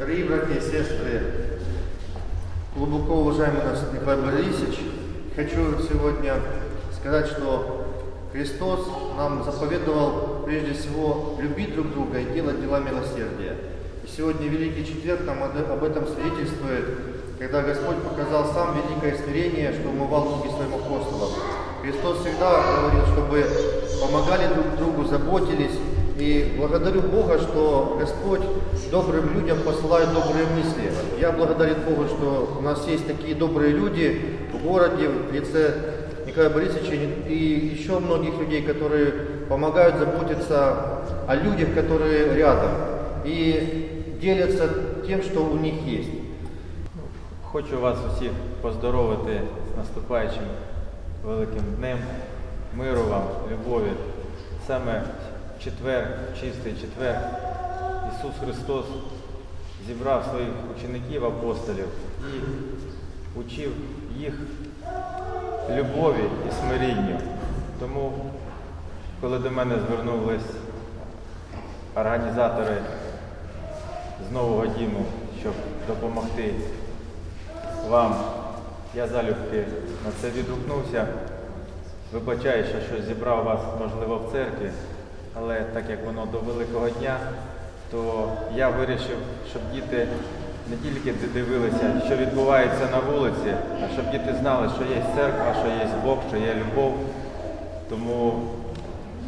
Дорогие братья и сестры, глубоко уважаемый наш Николай Борисович, хочу сегодня сказать, что Христос нам заповедовал прежде всего любить друг друга и делать дела милосердия. И сегодня Великий Четверг нам об этом свидетельствует, когда Господь показал сам великое смирение, что умывал ноги своим апостолам. Христос всегда говорил, чтобы помогали друг другу, заботились. И благодарю Бога, что Господь добрым людям посылает добрые мысли. Я благодарен Богу, что у нас есть такие добрые люди в городе, в лице Николая Борисовича и еще многих людей, которые помогают заботиться о людях, которые рядом. И делятся тем, что у них есть. Хочу вас усіх поздоровити з наступаючим великим днем, миру вам, любові. Саме четвер, чистий четвер, Ісус Христос зібрав своїх учеників, апостолів і учив їх любові і смирінню. Тому, коли до мене звернулись організатори з нового діму, щоб допомогти вам. Я залюбки на це відгукнувся. Вибачаю, що щось зібрав вас, можливо, в церкві, але так як воно до Великого дня, то я вирішив, щоб діти не тільки дивилися, що відбувається на вулиці, а щоб діти знали, що є церква, що є Бог, що є любов. Тому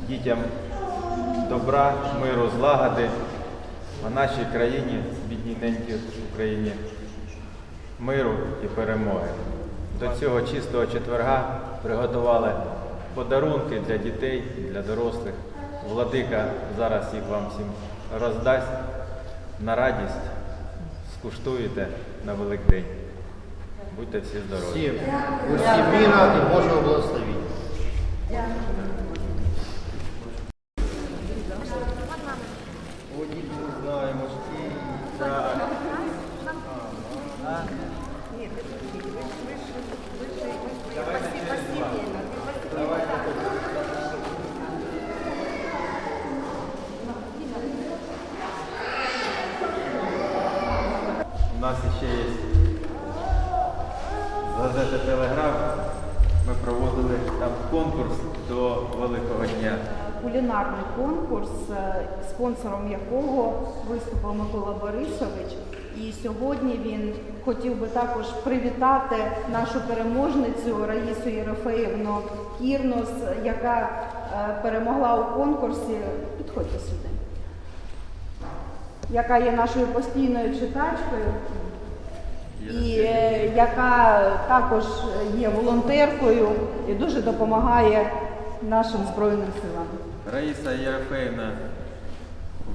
дітям добра, миру, злагоди, а нашій країні, бідній ненькій Україні, миру і перемоги. До цього чистого четверга приготували подарунки для дітей для дорослих. Владика зараз їх вам всім роздасть на радість. Скуштуєте на Великдень. Будьте всі здорові. Всем, всем мира и Божьего благословения. Водить не У нас ще є з Телеграф. Ми проводили там конкурс до Великого дня. кулінарний конкурс, е, спонсором якого виступив Микола Борисович. І сьогодні він хотів би також привітати нашу переможницю Раїсу Єрофеївну Кірнос, яка е, перемогла у конкурсі. Підходьте сюди. Яка є нашою постійною читачкою і е, яка також є волонтеркою і дуже допомагає нашим Збройним силам. Раїса Єрофеївна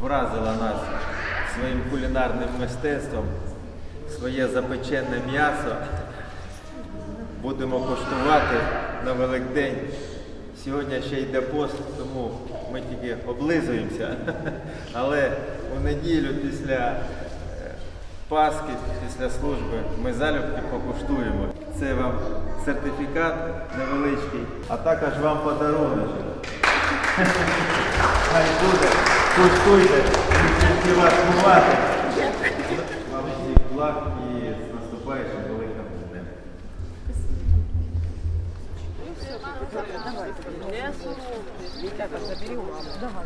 вразила нас своїм кулінарним мистецтвом, своє запечене м'ясо. Будемо коштувати на Великдень. Сьогодні ще йде пост, тому ми тільки облизуємося. Але у неділю після е, Пасхи, після служби ми залюбки покуштуємо. Це вам сертифікат невеличкий, а також вам подарунок. Хай буде, куштуйте, тільки вас бувати. Вам всіх благ Давай Не суровый. Витяка, забери у мамы. Давай.